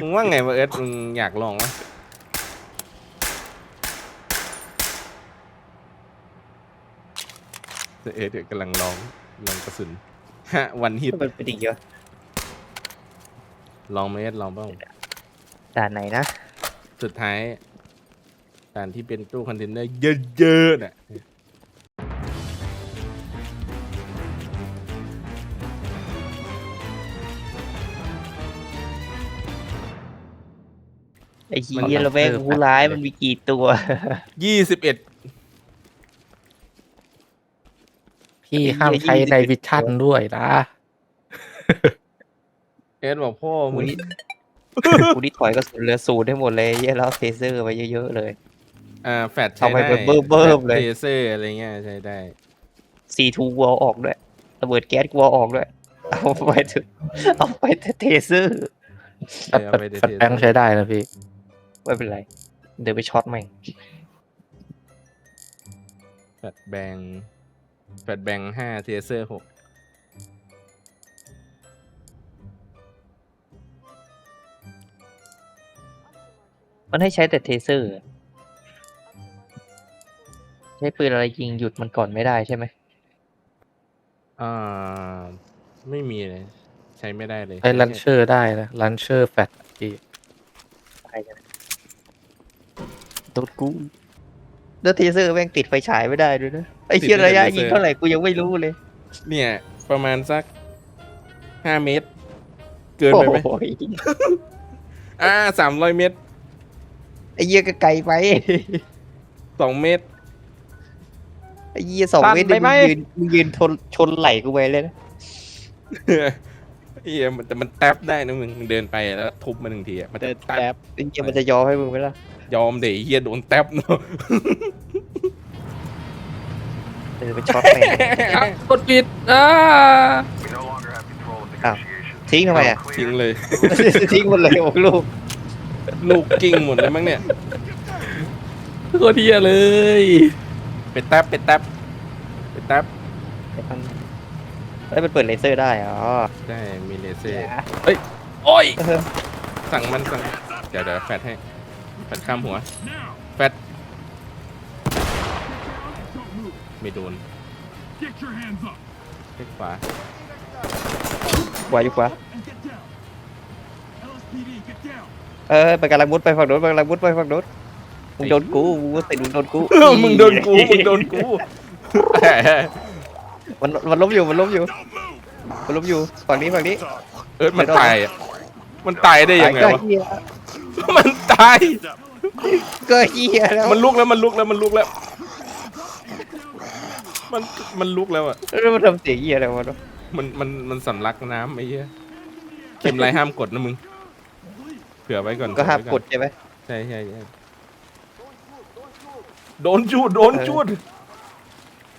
มึงว่าไงวะเอิร์ธมึงอยากลองวะเอิร์ธเดี๋ยวกำลังลองลองกระสุนฮะวันฮิตมันเป็นอีกเยอะลองไหมเอิร์ธลองบ้างด่านไหนนะ สุดท้ายการที่เป็นตู้คอนเทนเนอร์เยอะๆน่ะ ไอ้เหี้ยเราแม่งผู้ร้ายมันมีกี่ตัว ยี่สิบเอ็ด พี่ห้ามใช้ในวิชั่นด้วยนะเอิร์ธบอกพ่อกูมึงนี่ กูนี่ถอยกระสุนเหลือศูนย์ได้หมดเลยเหี้ยแล้วเทเซอร์ไปเยอะๆเลย อ่า แฟดใช้เอาไปได้เบิ่มๆแฟลชเลย เทเซอร์อะไรเงี้ยใช้ได้ ซีทูกูเอาออกด้วยระเบิดแก๊สกูเอาออกด้วย เอาไปเถอะเอาไปแต่เทเซอร์เออเอาไปเทสเซอแปงร์ใช้ได้นะพี่ ไม่เป็นไร เดี๋ยวไปช็อตแม่งแฟดแบงแฟดแบงห้าเทเซอร์หกมันให้ใช้แต่เทเซอร์ ใช้ปืนอะไรยิงหยุดมันก่อนไม่ได้ใช่ไหมอ่า ไม่มีเลย ใช้ไม่ได้เลยใช้ลันเชอร์ได้นะลันเชอร์แฟตพี่ ไปกัน โดนกูแล้วเทเซอร์แม่งติดไฟฉายไม่ได้ด้วยนะ ไอ้เชี่ยระยะยิงเท่าไหร่กูยังไม่รู้เลย เนี่ย ประมาณสักห้าเมตร เกินไปไหมโอ้ยอ่าสามร้อยเมตร ไอ้เหี้ยก็ไกลไปสองเมตร ไอ้เหี้ยสองสั่นเมตรเนี่ยไปไหมมึงยืนมึงยืนชนชนไหลกูไปเลยนะเฮียมันแต่มันแท็บได้นะมึงมึงเดินไปแล้วทุบมันหนึ่งทีอะมันจะเดินแท็แท็บบไอ้เหี้ยมันจะยอมให้มึงไหมล่ะ ยอมเดี๋ยวเฮียโดนแท็บเนาะเออไปช็อตแม่งกดปิดอ่าอ้าวทิ้งทำไมอะ ทิ้งเลย ทิ้งหมดเลยโอ้ลูกลูกกิ้งหมดเลยมั้งเนี่ย โคตรเทียเลยไปแท็บไปแท็บไปแท็บเอ้ยมันเปิดเลเซอร์ได้อ๋อได้มีเลเซอร์โอ้ยเออสั่งมันสั่ง เดี๋ยวเดี๋ยวแฟดให้ แฟดข้ามหัว แฟดไม่โดนเล็กขวาขวาอยู่ขวาเออไปกำลังมุดไปฝั่งโน้นไปกำลังมุดไปฝั่งโน้นมึงโดนกูมึงติดมึงโดนกูเออมึงโดนกูมึงโดนกูมันมันล้มอยู่มันล้มอยู่มันล้มอยู่ฝั่งนี้ฝั่งนี้ เอิร์ธมันตายอะมันตายได้ยังไงก็วะเฮียมัน ตาย ก็เฮียแล้วมันลุกแล้วมันลุกแล้วมันลุกแล้ว มันมันลุกแล้วอะ แล้วมันทำเสียงเฮียอะไรวะเนอะมันมันมันสำลักน้ำไอ้เหี้ยเข็มไรห้ามกดนะมึง เผื่อไว้ก่อนก็ห้ามเผื่อไว้กดใช่ไหมใช่ใช่ใช่โดนจูดโดนจูด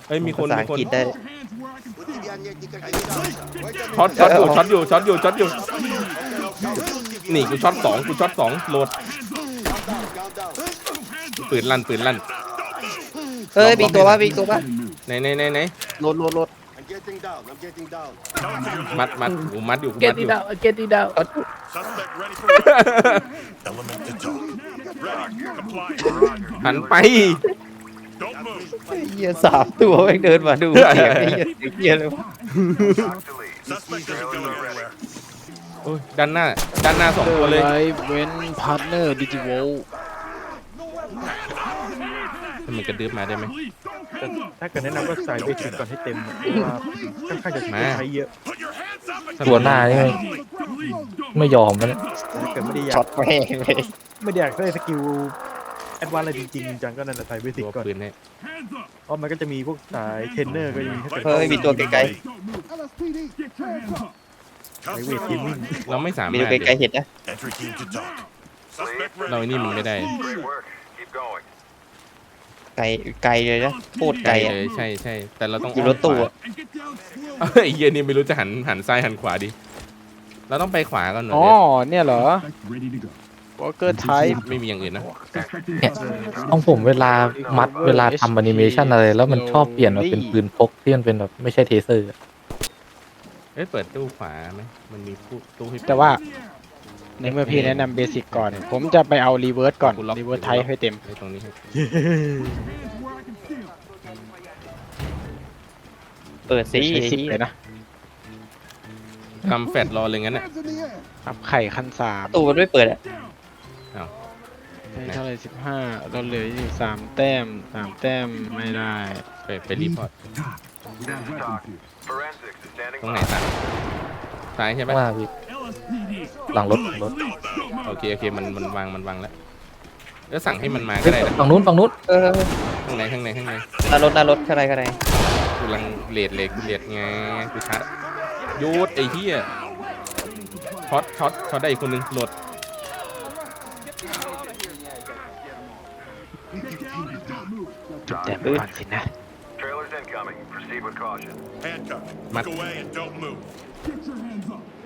เฮ้ยมีคนภาษามีอังคนกฤษได้ ช็อตช็อตอยู่ช็อตอยู่ช็อตอยู่ช็อตอยู่ นี่กูช็อตสองกูช็อตสองโหลดปืนลั่นปืนลั่นเอ้ยมีอีกตัวปะมีอีกตัวปะไหนไหนไหนไหนโหลดโหลดโหลด I'm getting down. I'm getting down. มัดมัดกูมัดอยู่กูเกตมัดอตี้ยู่ดาวเกตตี้ดาว Suspect ready for element to talk. Ready. Comply. หันไป Don't move. ไอ้เฮียสามตัวแม่งเดินมาดูเสียงไอ้เฮียเสียงเฮียเลยวะ Suspect doesn't go anywhere. โอ้ยด้านหน้าด้านหน้าสองตัวเลยไลฟ์เว้นพาร์ทเนอร์ดิจิวลถ้ามันกระดึบมาได้ไหมถ้าเกิดแนะนำก็ใส่เบสิกก่อนให้เต็มเพราะว่าค่อนข้างจะมาใช้เยอะ Put your hands up and ตัวหน้านี่ไม่ไม่ยอมมันยแต่ถ้าเกิดไม่ได้อยาช็อกตแม่งเลยไม่ได้อยากได้สกิลแอดวานซ์อะไรจริงๆจังก็นั่นแหละใส่เบสิกตัวก่อนปืนให้เพราะมันก็จะมีพวกสายเทรนเนอร์ก็จะมีถ้าเกิดเฮ้ยมีตัวไกล ใช้เวททีมมิ่งเราไม่สาๆมารถ มีตัวไกลๆเห็นนะ entry team to talk. Suspect เราไอ้นี่มันไม่ได้ไกลไกลเลยนะโคตรไกไกลลอะ เลยใช่ใช่แต่เราต้องอยู่รถตู้อ้อมอะขวาเฮ้ยเฮียนี่ไม่รู้จะหันหันซ้ายหันขวาดีเราต้องไปขวาก่อนหน่อยอ๋อเนี่ยเหรอวอลเกอร์ไทป์ไม่มีอย่างอื่นนะเนี่ยต้องผมเวลามัดเวลาทำแอนิเมชันอะไร แล้วมันชอบเปลี่ยนมาเป็นปืนพกที่มันเป็นแบบไม่ใช่เทเซอร์อะ เอ้ยเปิดตู้ขวาไหมมันมีตู้ตู้ให้เปิดแต่ว่า ในเมื่อพี่แนะนำเบสิกก่อน ผมจะไปเอารีเวิร์สก่อนกูล็อกรีเวิร์สไทยให้เต็ม ไอ้ตรงนี้ให้เปิดสิใช้ไอ้สิบเหี้เลยยนะทำแฟดรอเลยงั้นน่ะ อัพไข่ขั้นสามตู้มันไม่เปิดอะได้เท่าไหร่สิบห้าเราเหลืออยู่สามแต้มสามแต้มไม่ได้ ไปไปรีพอร์ต Forensics is standing ตรงไหน by. สั่งซ้ายใช่ไหมข้างหน้าพี่หลังรถหลังรถโอเคโอเคมันมันวางมันวางแล้วแล้วสั่งให้มันมาก็ได้นะฝั่งนู้นฝั่งนู้นเออข้างในข้างในข้างในหน้ารถหน้ารถข้างในข้างในกูกำลังเลดเลดกูเลดไงกูชัดหยุดไอ้เหี้ยช็อตช็อตช็อตได้อีกคนนึงโหลดจุดแต้มก่อนสินะ Trailers incoming. Proceed with caution. Handcuffed. Mat- Look away and don't move.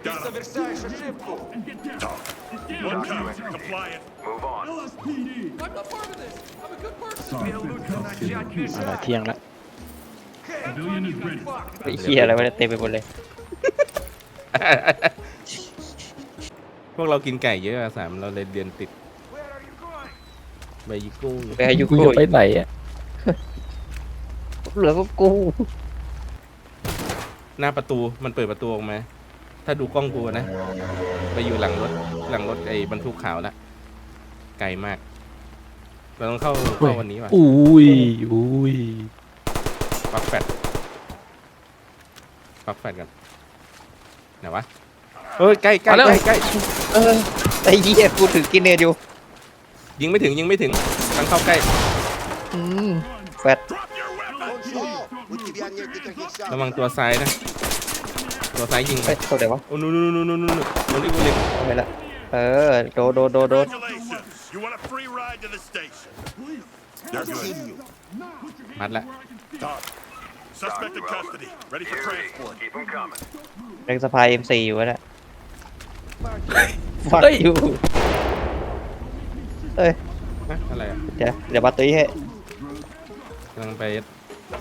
Got him. Talk. One count. Compliant. Move on. เอาละเที่ยงละไอ้เหี้ยอะไรวะเนี่ยเต็มไปหมดเลย พวกเรากินไก่เยอะอะสามเราเลยเรียนติดใบยิกุ้ง ไปให้ยูกูโก้จะไปไหนอะ เหลือก็กูหน้าประตูมันเปิดประตูออกมา ถ้าดูกล้องกูนะ ไปอยู่หลังรถ หลังรถไอ้บรรทุกขาวละไกลมาก เราต้องเข้าเข้าวันนี้ว่ะอุ้ยอุ้ยปลักแฟดปลักแฟดกันไหนวะเฮ้ยใกล้ใกล้ใกล้ใกล้เออไอ้เหี้ยกูถือกินเนตอยู่ยิงไม่ถึงยิงไม่ถึงตั้งเข้าใกล้อืมแฟด ระวังตัวซ้ายนะ ตัวซ้ายยิงไปเฮ้ยตัวไหนวะโอ้นู่นนู่นนู่นนู่นนู่นนู่นอีกคนหนึ่งเอาไปละเออโดนโดนโดนโดน Congratulations. You want a free ride to the station. They're good. มัดละ Talk. Suspect in custody. Ready for transport. Keep them coming. แรงสะพาย M4 อยู่วะเนี่ยฟักอยู่เอ้ยฮะอะไรอะเดี๋ยวเดี๋ยวมาตุ้ยให้กำลังไป Talk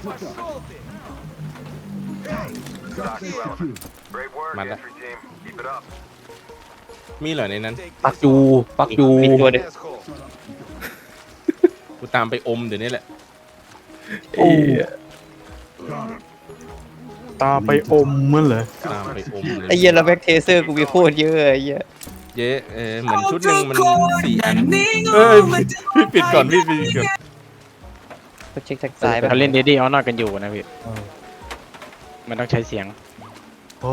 to element. Great work, Manda. entry team. Keep it up. มีเหรอในนั้นปักจูปักจูมีตัวเดียวกูตามไปอมเดี๋ยวนี้แหละ โอ้ยตาไปอมมันเหรอตามไปอมเลยไอ้เหี้ยแล้วแบ็คเทเซอร์กูมีโคตรเยอะไอ้เหี้ยเย้เออเหมือนชุดหนึ่งมันสี่อันเอ้ยพี่ปิดก่อนพี่ปิดก่อน ก็เช็คทางซ้ายไปเขาเล่นเดดี้ออนอกันอยู่นะพี่ มันต้องใช้เสียง โอ้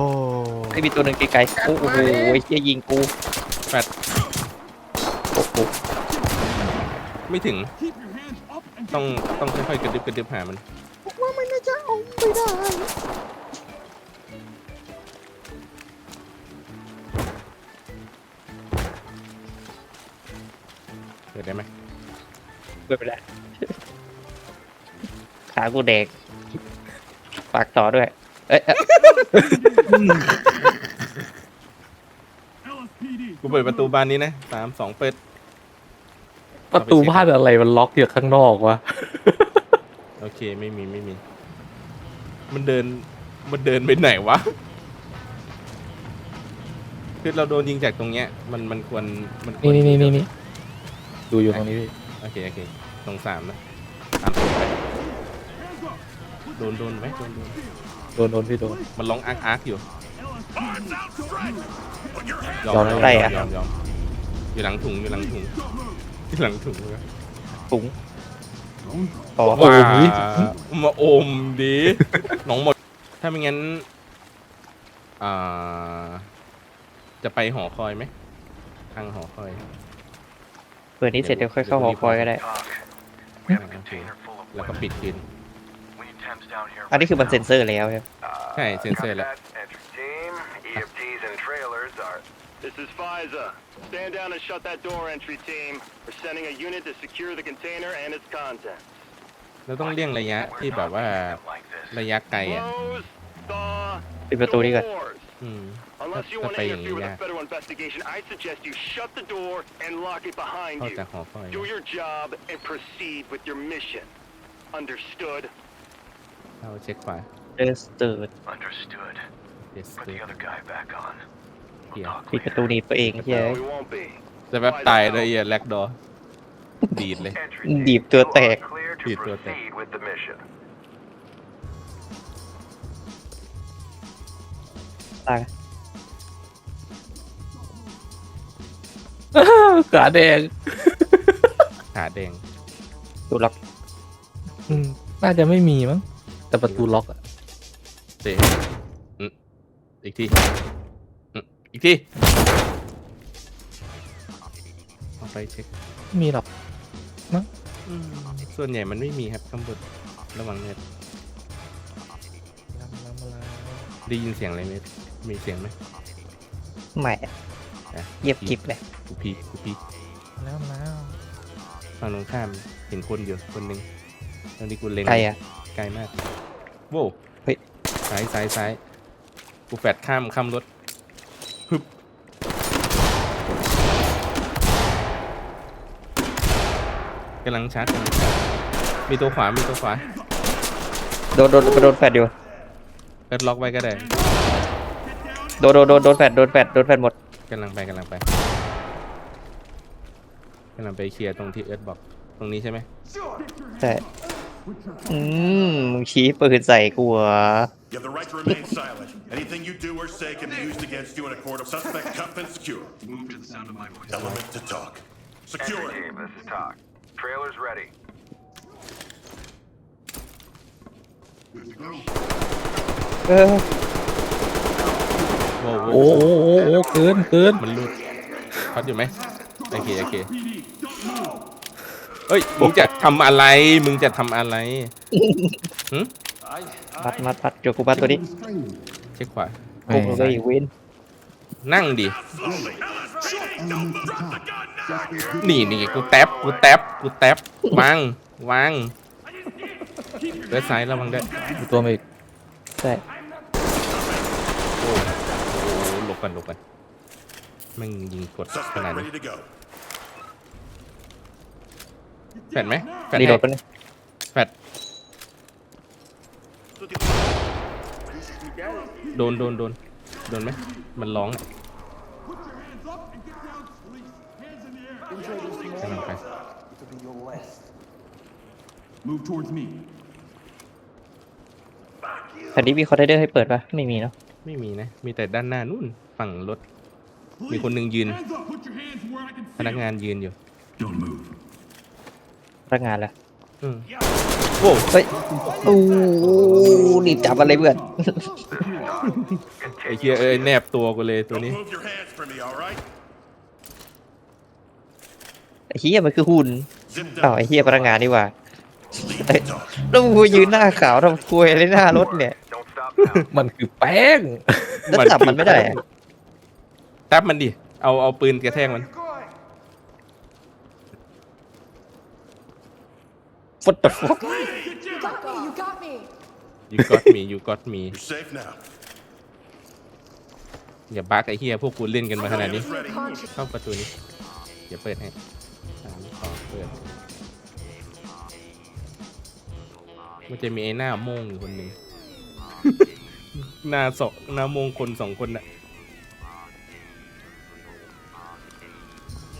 ไม่มีตัวหนึ่งไกลๆโอ้โหไอ้เหี้ยยิงกูแฟดโอ้โหไม่ถึง ต้องต้องค่อยๆกระดึบกระดึบหามันว่ามันน่าจะเอาไม่ได้เกิดได้ไหมไม่เป็นไร ขากูแดกฝากต่อด้วย เอ้ยเอ้ยกูเปิดประตูบานนี้นะสามสองเปิด ประตูบ้านอะไรมันล็อกอยู่ข้างนอกวะ โอเคไม่มีไม่มี มันเดิน มันเดินไปไหนวะ คือเราโดนยิงจากตรงเนี้ย มันมันควรมันควรนี่นี่นี่นี่ดูอยู่ตรงนี้พี่โอเคโอเคตรงสามนะตามตัวไป โดนโดนไหมโดนโดนโดนโดนพี่โดน มันร้องอาร์คอาร์คอยู่ Arms outstretched. Put your hands ยอมยอมยอมได้ยอะอมยอมยอมอยู่หลังถุงอยู่หลังถุงอยู่หลังถุงเลยถุงต่อว้ามาอมดีน้องหมด ถ้าไม่งั้นอ่าจะไปหอคอยไหมทางหอคอย เปิดนี้เสร็จเดี๋ยวค่อยเข้าหอคอยก็ได้ Talk. We have a container full of แล้วก็ weapons. ปิดกิน We need temps down here. อันนี้คือมันเซ็นเซอร์แล้วใช่ไหม Uh, ใช่เซ็นเซอร์ copy แล้ว that. Entry team. EFTs and trailers are. This is FISA. Stand down and shut that door, entry team. We're sending a unit to secure the container and its contents. เราต้องเลี่ยงระยะที่แบบว่า Like this. ระยะไกลอะ Close the ปิดประตูนี้ก่อน doors. อืม Unless you That's want to the interfere with yeah. a federal investigation, I suggest you shut the door and lock it behind เข้า you. จากหอคอย Do your job and proceed with your mission. Understood? เข้าเช็คขวาเดสเติร์ด Understood. yes Put the other guy back on. ลียร์ปิดประตูหนีบตัวเองเฮีย No, we won't be. จะแบบตายเลยไอ้แลกดอดีดเลย Entry ดีบตัวแตก clear to Deep throat proceed with the mission. ตายขาแดงขาแดง ดูล็อก อืมน่าจะไม่มีมั้ง แต่ประตูล็อกอะเตะอืมอีกทีอืมอีกทีเอาไปเช็คไม่มีหรอกอืมส่วนใหญ่มันไม่มีครับข้างบนระวังเน็ตได้ยินเสียงอะไรไหมมีเสียงไหม ใหม่อะเยียบกิบเลยกูพีกูพีแล้วแล้วฝั่งตรงข้ามเห็นคนอยู่คนหนึ่งตอนนี้กูเล็งใครอะ ไกลมากโว้วเฮ้ยซ้ายซ้ายซ้ายกูแฟดข้ามข้ามรถฮึบกำลังชาร์จกำลังชาร์จมีตัวขวา มีตัวขวาโดนโดนโดนแฟดอยู่เอิร์ดล็อกไว้ก็ได้โดนโดนโดนโดนแฟดโดนแฟดโดนแฟดหมดกำลังไปกำลังไปกำลังไปเคลียร์ตรงที่เอิร์ดบอก ตรงนี้ใช่ไหมใช่ อืมมึงชี้ปืนใส่กูเหรอ You have the right to remain silent. Anything you do or say can be used against you in a court of suspect cuffed and secure. Move to the sound of my voice. Element to talk. Secure Entry it. team, this is Talk. Trailer's ready. เออโว้วโอ้โว้วโหโอ้โหโอ้โหเกินเกินมันหลุดพัดอยู่ไหมโอเคโอเค เฮ้ย มึงจะทำอะไร มึงจะทำอะไรหึมัดมัดมัดเดี๋ยวกูมัดตัวนี้เช็คขวากูมึงเลยเว้นนั่งดิ นี่นี่กูแท็บกูแท็บกูแท็บวางวางเว็บไซต์ระวังด้วยมีตัวมาอีกใช่โอ้โหหลบกันหลบกันแม่งยิงกดข Suspect นาดนี้ ready to go. แฟดไหมแฟดรีโหลให้ดไปเลยแฟดโดนโดนโดนโดนไหมมันร้องอะกำลังไป Move towards me. แผ่นนี้มีคอนเทนเดอร์ให้เปิดปะไม่มีเนาะไม่มีนะ มีแต่ด้านหน้านู่นฝั่งรถ มีคนหนึ่งยืน Hands up. Put your hands where I can พนักงานยืนอยู่ Don't move. พนักงานละอืมโว้เฮ้ยอู้นี่จับอะไรเพื่อน ไอ้เคียเอ้ยแนบตัวกูเลยตัว Don't นี้ move your hands for me, all right? ไอ้เฮียมันคือหุ่น Zip อ้าว down. ไอ้เฮียพนักงานนี่หว่า Lead เอ้ย the talk. แล้วมึงยืนหน้าขาวทำคุยอะไรหน้ารถเนี่ย Don't stop now. มันคือแป้งแล้วจับมันไม่ได้อะ แท็บมันดิ เอาเอาปืนกระแทกมัน ฟุตตฟุต You got me, you got me. you got me you got me You're safe now. อย่าบักไอ้เฮียพวกกูเล่นกันมาขนาดนี้ Is ready. Conscious. เข้าประตูนี้ เดี๋ยวเปิดให้สามสองเปิด มันจะมีไอ้หน้าโม่งอยู่คนหนึ่ง หน้าสองหน้าโม่งคนสองคนน่ะ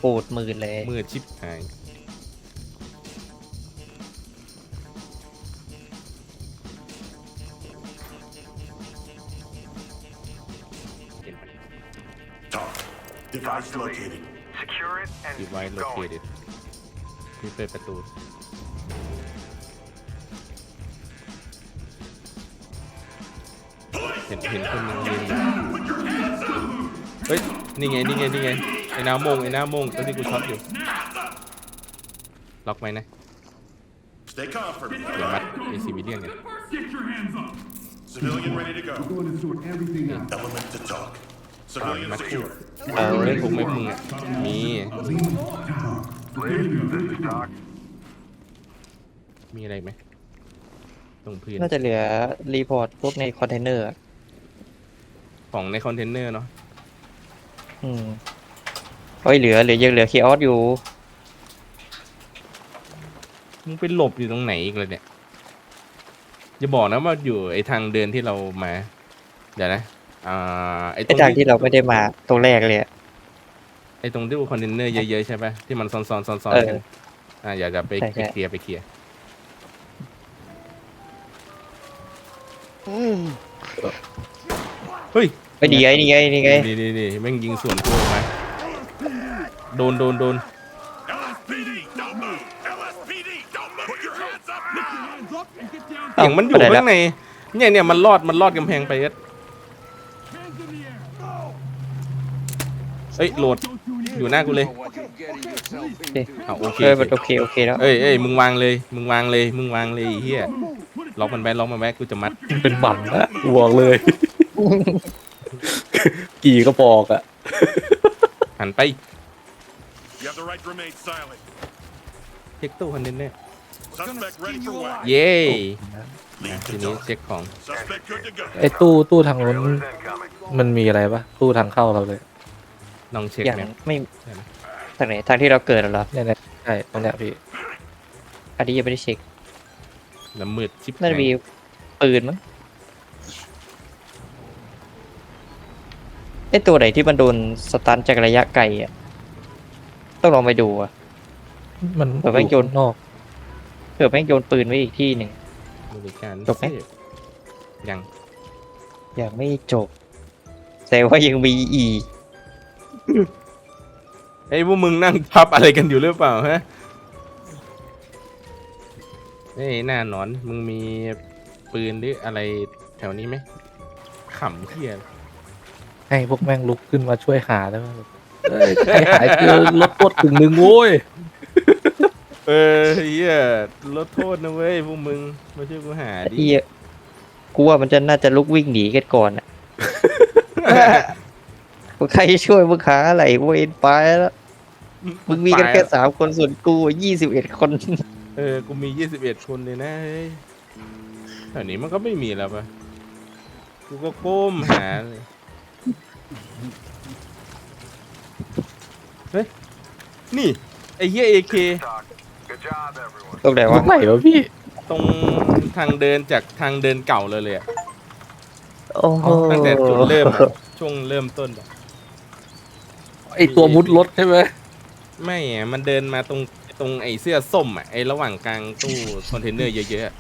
ปูดมือเลยมือชิปหาย Device located. Secure it and ดีไว keep โลเค going. เดนี่เปิดประตู เห็นเห็นคนหนึงยืนอยู่เฮ้ย นี่ไง นี่ไง นี่ไง ไอ้หน้าโมง ไอ้หน้าโมงตัวที่กูช็อตอยู่ ล็อกไหมนะ Stay calm for me. เดี๋ยวมัดไอซีวิเลียนกัน Get your hands up. Civilian ready to go. Going to sort everything out. Element to talk. Civilian Max. secure. เออไม่พุงไม่มึงอะมี Please, this is Talk. มีอะไรไหมตรงพื้นน่าจะเหลือรีพอร์ตพวกในคอนเทนเนอร์อะของในคอนเทนเนอร์เนาะอืมเฮ้ยเหลือเหลือยังเหลือคีออสอยู่ มึงไปหลบอยู่ตรงไหนอีกเลยเนี่ยอย่าบอกนะว่าอยู่ไอทางเดินที่เรามา เดี๋ยวนะ อ่าไอ้ตไอ้รงทางที่เราไม่ได้มาตรงแรกเลยอะ ไอ้ตรงที่คอนเทนเนอร์เยอะๆใช่ปะที่มันซ้อนๆซ้อนๆเออกันอ่าอย่าจะไปใช่ไปใช่ เคลียร์ไปเคลียร์เฮ้ยไปดีไงนี่ไงนี่ไงนี่นี่นี่แม่งยิงสวนกูออกมาโดนโดนโดน LSPD, don't move! LSPD, don't move! Put your hands up now! Hands up and get down. เสียงมันอยู่ไปไหนละข้างในเนี่ยเนี่ยมันรอดมันรอดกำแพงไปเอ็ด Hands in the air. เอ้ยโหลด Don't do anything. อยู่หน้ากูเลย Please. เอาโอเคเออโอมันเคโอเคโอเคแล้วเอ้ยเอ้ยมึงวางเลยมึงวางเลยมึงวางเลยไอ้เฮียล็อกมันไว้ล็อกมันไว้กูจะมัดเป็นบันนะบอกเลย กี่กระบอกอะหันไป You have the right to remain silent. เช็คตู้คอนเทนเนอร์ Suspect ready for whack. เย้ Lead ที to นี้ talk. เช็คของ Suspect good to go. ไอ้ตู้ตู้ทางนู้นมันมีอะไรปะตู้ทางเข้าเราเลย ลองเช็คอย่างไหมไม่ใช่ไหมทางไหนทางที่เราเกิดเหรอเนี่ยเนี่ยใช่ตรงเนี้ยพี่อันนี้ยังไม่ได้เช็คแล้วมืดชิบน่าจะมีปืนมั้งไอตัวไหนที่มันโดนสตันจากระยะไกลอะต้องลองไปดูอะมันเปิดแม่งโยนนอกเผื่อแม่งโยนปืนไว้อีกที่หนึ่งบริการจบไหมเซฟยังยังไม่จบแต่ว่ายังมีอีก ไอ้ยพวกมึงนั่งพับอะไรกันอยู่หรือเปล่าฮะเอ้ยหน้าหนอน มึงมีปืนหรืออะไรแถวนี้ไหมขำเฮียให้พวกแม่งลุกขึ้นมาช่วยหาได้ไหมเอ้ยใครหายเจอลดโทษกึ่งหนึ่งโว้ยเออเฮียลดโทษนะเว้ยพวกมึงมาช่วยกูหาดิที่กูว่ามันจะน่าจะลุกวิ่งหนีกันก่อนอะ ใครช่วยมึงหาอะไรเวนไปแล้วมึงมีกันแค่สามคนส่วนกูยี่สิบเอ็ดคน เออ กูมียี่สิบเอ็ดคนเลยนะเฮ้ยแถวนี้มันก็ไม่มีแล้วปะกูก็ก้มหาเลยเฮ้ย นี่ ไอ้เหี้ยเอเค Good job, everyone. ตรงไหนตรวะงไหนวะพี่ ตรงทางเดินจากทางเดินเก่าเลยเลยอะโอ้โหตั้งแต่จุดเริ่มอะช่วงเริ่มต้นอะ ไอตัวมุดรถใช่ไหมไม่อะมันเดินมาตรงตรงไอเสื้อส้มอะไอระหว่างกลางตู้คอนเทนเนอร์เยอะๆอะ